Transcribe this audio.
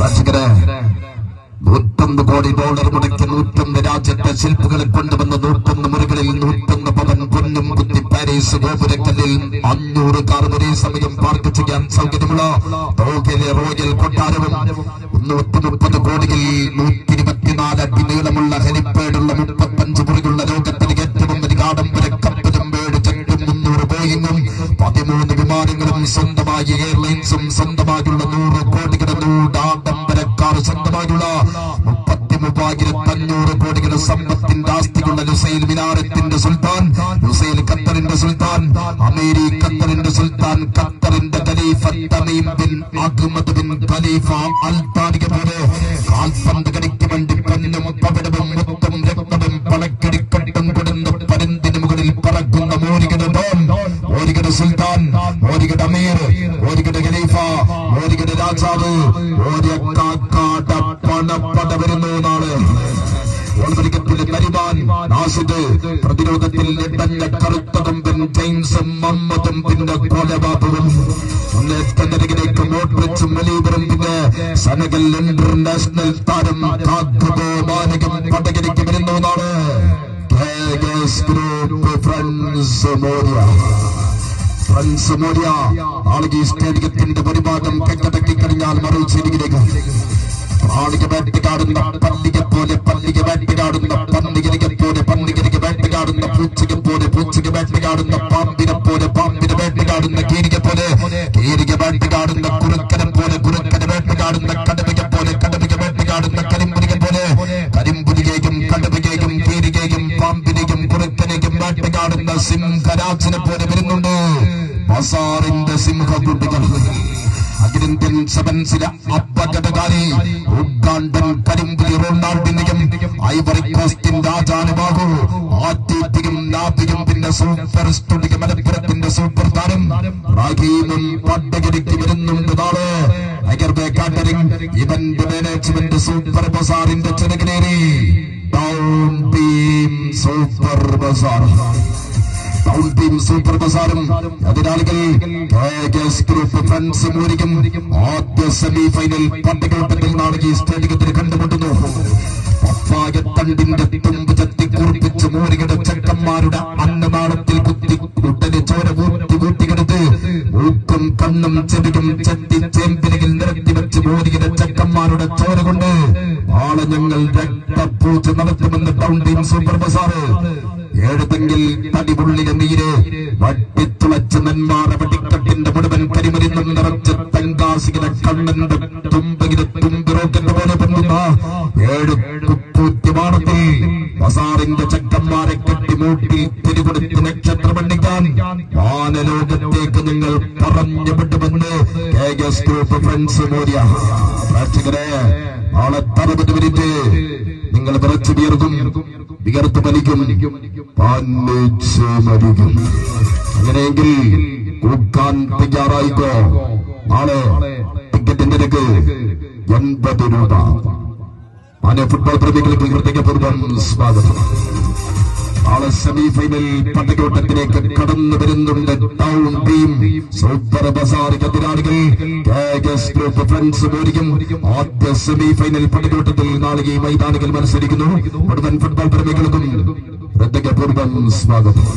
പ്രേക്ഷകരെ നൂറ്റൊന്ന് കോടി ഡോളർ മുടക്കി നൂറ്റൊന്ന് രാജ്യത്തെ ശില്പുകളെ കൊണ്ടുവന്ന നൂറ്റൊന്ന് മുറികളിൽ നൂറ്റൊന്ന് പവൻ പൊന്നും കുത്തി പാരീസ് ഗോപുരക്കല്ലിൽ അഞ്ഞൂറ് കാർ ഒരേ സമയം പാർക്ക് ചെയ്യാൻ സൗകര്യമുള്ള റോയൽ കൊട്ടാരവും നൂറ്റി മുപ്പത് കോടിയിൽ നൂറ്റി ഇരുപത്തിനാല് അടി നീളമുള്ള ഹെലിപ്പേഡുള്ള മുപ്പത്തഞ്ച് മുറികളുള്ള ലോകത്തിലെ ഏറ്റവും വലിയ ആഡംബര കപ്പലും മേടിച്ചിട്ടും മുന്നൂറ് ബോയിങ്ങും പതിമൂന്ന് വിമാനങ്ങളും സ്വന്തമായി എയർലൈൻസും സ്വന്തമായുള്ള നൂറ് സമ്പത്തിന്റെ ആസ്തികളുടെ ഹുസൈൻ മിനാരത്തിന്റെ സുൽത്താൻ ഹുസൈൻ ഖത്തറിന്റെ സുൽത്താൻ അമേരി ഖത്തറിന്റെ സുൽത്താൻ ഖത്തറിന്റെ Khalifa Tamim bin Ahmad bin Khalifa Al പോലെ കാൽപന്ത് കളിക്ക് വേണ്ടി പൊന്നും പവിടവും മുത്തും രക്തവും പണക്കിടിക്കട്ടും കൊടുന്ന പരുന്തിന് മുകളിൽ പറക്കുന്ന മോരികട ഡോൺ മോരികട സുൽത്താൻ മോരികട അമീർ മോരികട ഖലീഫ മോരികട രാജാവ് ഓരക്കാക്കാട പണപ്പട വരുന്നു നാളെ. ഓൾമരിക്കത്തിലെ തരിവാൻ നാസിദ് പ്രതിരോധത്തിൽ ഇടഞ്ഞ കറുത്തതുമ്പൻ ജെയിംസും മമ്മതും പിന്നെ കൊലബാബുവും. മുന്നേറ്റത്തിനരികിലേക്ക് മോട്രിച്ചും മലീബറും പിന്നെ സനഗൽ ഇന്റർനാഷണൽ താരം മാനകം പടകിലേക്ക് വരുന്നു നാളെ ഗ്രൂപ്പ് ഫ്രണ്ട്സ് മോറിയ ഫ്രണ്ട്സ് മോറിയ ഈ സ്റ്റേഡിയത്തിന്റെ പരിപാടം കെട്ടടക്കി കഴിഞ്ഞാൽ മറു ശരിയിലേക്ക് പ്രാണിക വേട്ടയാടുന്ന പല്ലിക പോലെ പല്ലിക വേട്ടയാടുന്ന പന്നികരിക പോലെ പന്നികരിക വേട്ടയാടുന്ന പൂച്ചയ്ക്ക് പോലെ പൂച്ചയ്ക്ക് വേട്ടയാടുന്ന പാമ്പിനെ പോലെ പാമ്പിനെ വേട്ടയാടുന്ന കീരിക പോലെ കീരിക വേട്ടയാടുന്ന കുറുക്കനെ പോലെ കുറുക്കനെ വേട്ടയാടുന്ന കടമയ്ക്ക് പോലെ കടമയ്ക്ക് വേട്ടയാടുന്ന കരിമ്പുലിക പോലെ കരിമ്പുലികയും കടമയ്ക്കും കീരികയും പാമ്പിനെയും കുറുക്കനെയും വേട്ടയാടുന്ന സിംഹരാജനെ പോലെ വരുന്നുണ്ട്. ബസാറിന്റെ സിംഹകുട്ടികൾ അഖിലേന്ത്യൻ സെവൻസിലെ അപകടകാരി ഉഗാണ്ടൻ കരിമ്പുലി റൊണാൾഡിനെയും ഐവറി കോസ്റ്റിൻ രാജാനുബാഹു ആദ്യത്തെയും നാഭിയും പിന്നെ സൂപ്പർ സ്റ്റുഡിയ മലപ്പുറത്തിന്റെ സൂപ്പർ താരം റാഹീമും പട്ടകരിക്ക് വരുന്നുണ്ട് നാളെ. അഗർബെ കാറ്ററിംഗ് ഇവന്റ് മാനേജ്മെന്റ് സൂപ്പർ ബസാറിന്റെ ചെറുകിലേറി. Town team super bazaar. Town team super ബസാറും എതിരാളികൾ ഗ്രൂപ്പ് ഫ്രണ്ട്സ് മൂരിക്കും ആദ്യ സെമി ഫൈനൽ പട്ടികോട്ടത്തിൽ നാളെ ഈ സ്റ്റേഡിയത്തിൽ കണ്ടുമുട്ടുന്നു പപ്പായത്തണ്ടിന്റെ തുമ്പ് ചത്തി കൂർപ്പിച്ച് മൂരിയുടെ ചട്ടന്മാരുടെ അന്നനാളത്തിൽ കുത്തി കുട്ടന് ചോര ഊട്ടി ഊട്ടിയെടുത്ത് മൂക്കും കണ്ണും ചെവിയും ചത്തി ചേമ്പിലയിൽ നിരത്തി വെച്ച് മൂരിയുടെ ചട്ടന്മാരുടെ ചോര കൊണ്ട് നാളെ ഞങ്ങൾ രക്തപൂജ നടത്തുമെന്ന് ടൗൺ ടീം സൂപ്പർ ബസാറ്. ഏഴുതെങ്കിൽ തടിപുള്ളിയ നീര് വട്ടിത്തുളച്ച് നെന്മാറ വെടിക്കട്ടിന്റെ മുഴുവൻ കരിമരുന്നും നിറച്ച് തെങ്കാസികളെ കണ്ണന്റെ തുമ്പകിലെ തുമ്പിറോക്കിന്റെ പോലെ പൊന്നുന്ന ഏഴ് കുപ്പൂത്യമാണത്തിൽ ബസാറിന്റെ ചക്കന്മാരെ കെട്ടിമൂട്ടി തിരികൊടുത്ത് നക്ഷത്രമണ്ണിക്കാൻ വാനലോകത്തേക്ക് നിങ്ങൾ പറഞ്ഞു വിടുമെന്ന് കേഗസ് ഗ്രൂപ്പ് ഫ്രണ്ട്സ് മോര്യ പ്രേക്ഷകരെ നാളെ തറുപത് മിനിറ്റ് നിങ്ങൾ വിറച്ചു വിയർക്കും വിയർത്ത് മലിക്കും പാലിച്ച് മരിക്കും അങ്ങനെയെങ്കിൽ കൂക്കാൻ തയ്യാറായിക്കോ? നാളെ ടിക്കറ്റിന്റെ നിരക്ക് എൺപത് രൂപ. മാന്യ ഫുട്ബോൾ പ്രേമികൾക്ക് ഹൃദയപൂർവം സ്വാഗതം. നാളെ സെമി ഫൈനൽ പട്ടയോട്ടത്തിലേക്ക് കടന്നു വരുന്നുണ്ട് ടൗൺ ടീം സൂപ്പർ ബസാർ എതിരാളികൾ ഗ്രൂപ്പ് ഫ്രണ്ട്സ് മോരിക്കും ആദ്യ സെമി ഫൈനൽ പട്ടയോട്ടത്തിൽ നാളെ ഈ മൈതാനികൾ മത്സരിക്കുന്നു. മുഴുവൻ ഫുട്ബോൾ പ്രേമികൾക്കും ഹൃദയപൂർവം സ്വാഗതം.